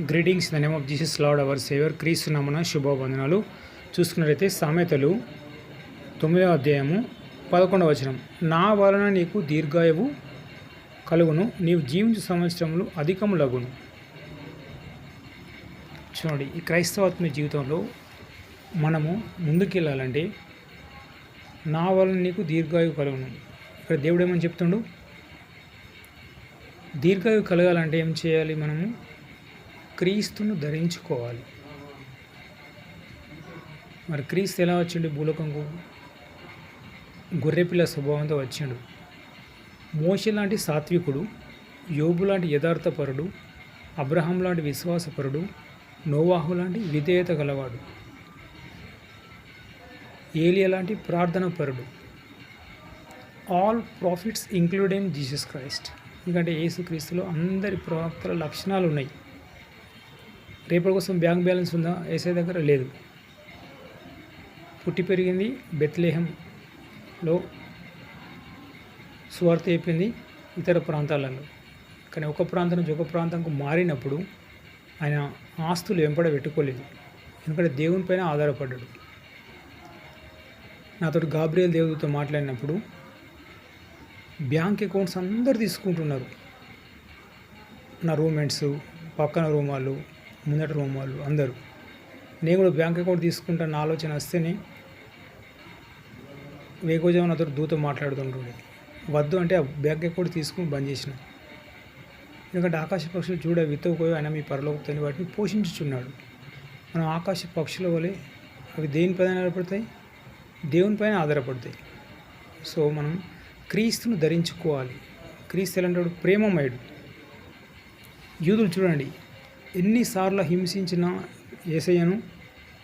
Greetings the name of Jesus lord our saviour క్రీస్తు నమన శుభవందనాలు. చూసుకున్నట్లయితే సామెతలు తొమ్మిదవ అధ్యాయము పదకొండవ వచనం. నా వలన నీకు దీర్ఘాయువు కలుగును నీవు జీవించు సంవత్సరములు అధికములగును. చూడండి ఈ క్రైస్తవాత్మ జీవితంలో మనము ముందుకెళ్ళాలంటే నా వలన నీకు దీర్ఘాయువు కలుగును. ఇక్కడ దేవుడు ఏమని చెప్తుండు? దీర్ఘాయువు కలగాలంటే ఏం చేయాలి మనము? క్రీస్తును ధరించుకోవాలి. మరి క్రీస్తు ఎలా వచ్చిండు? భూలోకంకు గొర్రెపిల్ల స్వభావంతో వచ్చిండు. మోష లాంటి సాత్వికుడు యోబు లాంటి యథార్థపరుడు అబ్రహం లాంటి విశ్వాసపరుడు నోవాహు లాంటి విధేయత గలవాడు. ఏలియా లాంటి ప్రార్థన పరుడు all prophets including Jesus Christ. ఎందుకంటే యేసుక్రీస్తులో అందరి ప్రవక్తల లక్షణాలు ఉన్నాయి రేపటి కోసం బ్యాంక్ బ్యాలెన్స్ ఉందా? ఏసై దగ్గర లేదు. పుట్టి పెరిగింది బెత్లేహంలో స్వార్థ అయిపోయింది ఇతర ప్రాంతాలలో. కానీ ఒక ప్రాంతం నుంచి ఒక ప్రాంతంకు మారినప్పుడు ఆయన ఆస్తులు వెంపడ పెట్టుకోలేదు. ఎందుకంటే దేవుని పైన ఆధారపడ్డాడు. నాతో గాబ్రియల్ దేవుడితో మాట్లాడినప్పుడు బ్యాంక్ అకౌంట్స్ అందరు తీసుకుంటున్నారు. నా రూమ్మేట్స్ పక్కన రూమ్ వాళ్ళు ముందట రూమ్ వాళ్ళు అందరూ. నేను కూడా బ్యాంక్ అకౌంట్ తీసుకుంటాను ఆలోచన వస్తేనే వేకోజాము నాతో దూత మాట్లాడుతుంటుండే వద్దు అంటే ఆ బ్యాంక్ అకౌంట్ తీసుకుని బంద్ చేసిన. ఎందుకంటే ఆకాశ పక్షులు చూడ విత్తకపోయి ఆయన మీ పరలోకతని వాటిని పోషించుచున్నాడు. మనం ఆకాశ పక్షుల వలె అవి దేనిపైన ఆధారపడతాయి? దేవుని పైన ఆధారపడతాయి. సో మనం క్రీస్తును ధరించుకోవాలి. క్రీస్తు ఎలాంటి ప్రేమమయుడు. యూదులు చూడండి. ఎన్నిసార్లు హింసించిన ఏసయ్యను?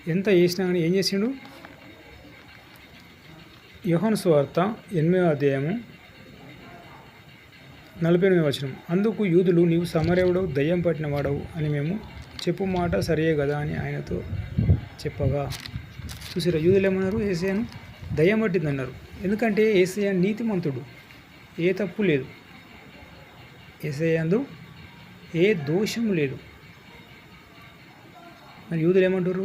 ఎంత చేసినా కానీ ఏం చేసిండు? యోహన్ సువార్త ఎనిమిదవ అధ్యాయము నలభై ఎనిమిది వచనం. అందుకు యూదులు నీవు సమరేవుడు దయ్యం పట్టిన వాడవు అని మేము చెప్పు మాట సరియే కదా అని ఆయనతో చెప్పగా. చూసిరా యూదులు ఏమన్నారు ఏసయ్యను? దయ్యం పట్టిందన్నారు. ఎందుకంటే ఏసయ్య నీతిమంతుడు ఏ తప్పు లేదు. ఏసయ్యందు ఏ దోషం లేదు. మరి యూదులు ఏమంటారు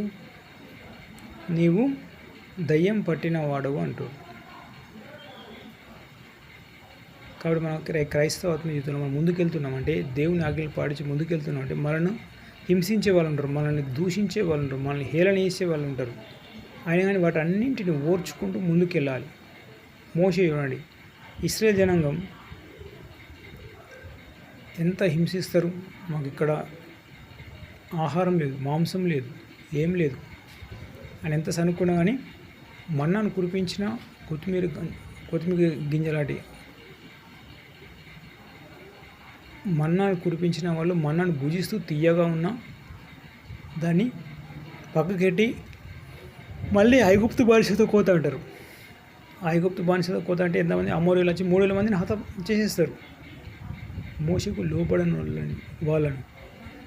నీవు దయ్యం పట్టిన వాడవు అంటారు కాబట్టి మనం క్రై- క్రైస్తవ జీవితంలో మనం ముందుకెళ్తున్నామంటే దేవుని ఆజ్ఞలు పాటించి ముందుకెళ్తున్నామంటే మనల్ని హింసించే వాళ్ళు ఉంటారు మనల్ని దూషించే వాళ్ళు ఉంటారు మనల్ని హేళన చేసే వాళ్ళు ఉంటారు ఆయన కానీ వాటి అన్నింటిని ఓర్చుకుంటూ ముందుకెళ్ళాలి. మోసే చూడండి ఇస్రాయేల్ జనాంగం ఎంత హింసిస్తారు? మాకు ఇక్కడ ఆహారం లేదు మాంసం లేదు ఏం లేదు. అని ఎంత సనుక్కున్నా కానీ మన్నాను కురిపించిన కొత్తిమీర కొత్తిమీర గింజలాంటి మన్నాను కురిపించిన వాళ్ళు మన్నాను భుజిస్తూ తీయగా ఉన్న దాన్ని పక్కకెట్టి మళ్ళీ ఐగుప్తు బానిసతో కోత అంటారు. ఐగుప్తు బానిసతో కోత అంటే ఎంతమంది? అమ్మోరీలు వచ్చి మూడు వేల మందిని హతం చేసేస్తారు. మోసకు లోపడని వాళ్ళని వాళ్ళను.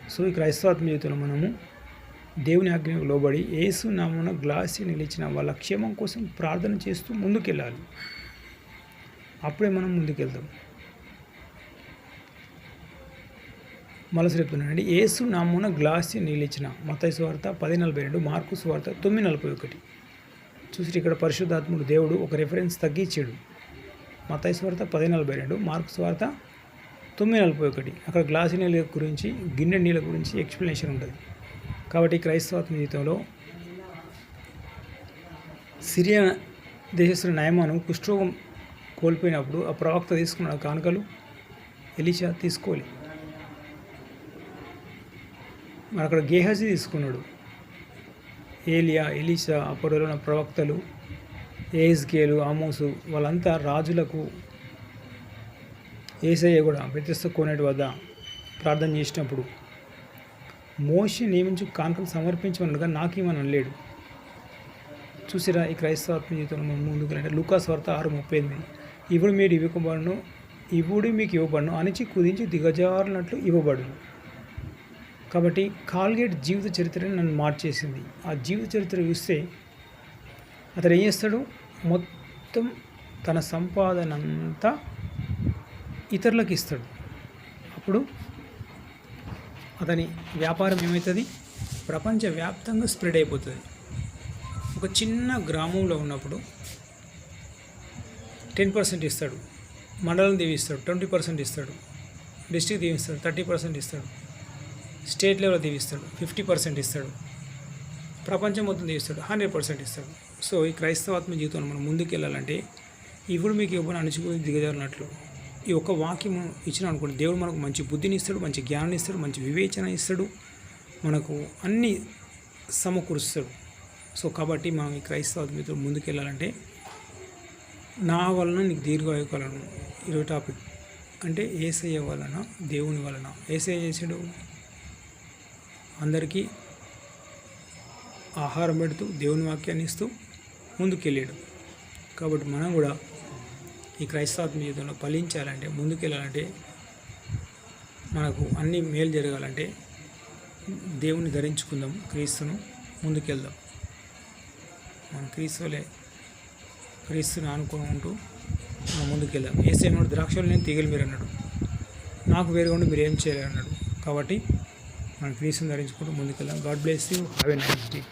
సో ఈ క్రైస్తవాత్మ జీవితంలో మనము దేవుని ఆజ్ఞకు లోబడి ఏసు నామున గ్లాసి నిలిచిన వాళ్ళ క్షేమం కోసం ప్రార్థన చేస్తూ ముందుకెళ్ళాలి. అప్పుడే మనం ముందుకెళ్తాం మలసి చెప్తున్నానండి ఏసు నామున గ్లాసి నిలిచిన మతయ వార్త పది నలభై రెండు మార్కు వార్త తొమ్మిది నలభై ఒకటి. చూసి ఇక్కడ పరిశుద్ధాత్ముడు దేవుడు ఒక రెఫరెన్స్ తగ్గించాడు. మతయ వార్త పది నలభై రెండు మార్కు వార్త తొమ్మిది నలభై ఒకటి. అక్కడ గ్లాసు నీళ్ళ గురించి గిన్నె నీళ్ళ గురించి ఎక్స్ప్లెనేషన్ ఉంటుంది. కాబట్టి క్రైస్తవాత్మ జీవితంలో సిరియా దేశస్తున్న నయమాను కుష్ఠరోగం కోల్పోయినప్పుడు ఆ ప్రవక్త తీసుకున్న కానుకలు ఎలిషా తీసుకోవాలి మరి అక్కడ గేహజీ తీసుకున్నాడు. ఏలియా ఎలిషా అప్పటిలో ఉన్న ప్రవక్తలు ఏజ్కేలు ఆమోసు వాళ్ళంతా రాజులకు ఏసయ్య కూడా వ్యత్యస్త కోనేటి వద్ద ప్రార్థన చేసినప్పుడు మోషి నియమించి కానుకలు సమర్పించమనగా నాకేమని అనలేడు. చూసిరా ఈ క్రైస్తవాత్మ జీవితంలో మనం ముందుకు అంటే లూకాస్ వార్త ఆరు ముప్పై ఎనిమిది. ఇప్పుడు మీరు ఇవ్వకబడును ఇప్పుడు మీకు ఇవ్వబడును అనిచి కుదించి దిగజారినట్లు ఇవ్వబడును. కాబట్టి కాల్గేట్ జీవిత చరిత్రని నన్ను మార్చేసింది. ఆ జీవిత చరిత్ర చూస్తే అతడు ఏం చేస్తాడు? మొత్తం తన సంపాదన అంతా ఇతరులకు ఇస్తాడు. అప్పుడు అతని వ్యాపారం ఏమవుతుంది ప్రపంచవ్యాప్తంగా స్ప్రెడ్ అయిపోతుంది. ఒక చిన్న గ్రామంలో ఉన్నప్పుడు టెన్ పర్సెంట్ ఇస్తాడు. మండలం దీవిస్తాడు ట్వంటీ పర్సెంట్ ఇస్తాడు. డిస్టిక్ దీవిస్తాడు థర్టీ పర్సెంట్ ఇస్తాడు. స్టేట్ లెవెల్ దీవిస్తాడు ఫిఫ్టీ పర్సెంట్ ఇస్తాడు. ప్రపంచం మొత్తం దీవిస్తాడు హండ్రెడ్ పర్సెంట్ ఇస్తాడు. సో ఈ క్రైస్తవాత్మ జీవితంలో మనం ముందుకు వెళ్ళాలంటే ఇప్పుడు మీకు ఇవ్వని అణిచిపోయి దిగజారినట్లు ఈ ఒక్క వాక్యం ఇచ్చిన అనుకోండి దేవుడు మనకు మంచి బుద్ధిని ఇస్తాడు మంచి జ్ఞానం ఇస్తాడు మంచి వివేచన ఇస్తాడు మనకు అన్ని సమకూరుస్తాడు. సో కాబట్టి మనం ఈ క్రైస్తవ ముందుకు వెళ్ళాలంటే నా వలన నీకు దీర్ఘాయు కలను ఈరోజు టాపిక్ అంటే ఏసయ్య వలన దేవుని వలన. ఏసయ్య చేసాడు? అందరికీ ఆహారం పెడుతూ దేవుని వాక్యాన్ని ఇస్తూ ముందుకెళ్ళాడు. కాబట్టి మనం కూడా ఈ క్రైస్తవాత్మ జీవితంలో ఫలించాలంటే ముందుకెళ్ళాలంటే మనకు అన్ని మేలు జరగాలంటే దేవుని ధరించుకుందాం క్రీస్తును ముందుకెళ్దాం. మనం క్రీస్తులే క్రీస్తుని ఆనుకుంటూ మనం ముందుకెళ్దాం. ఏసేమడు ద్రాక్షలు నేను తీగలు మీరు అన్నాడు. నాకు వేరుగా ఉండి మీరు ఏం చేయలేరు అన్నాడు. కాబట్టి మనం క్రీస్తుని ధరించుకుంటూ ముందుకెళ్దాం. God bless you. Have a nice day.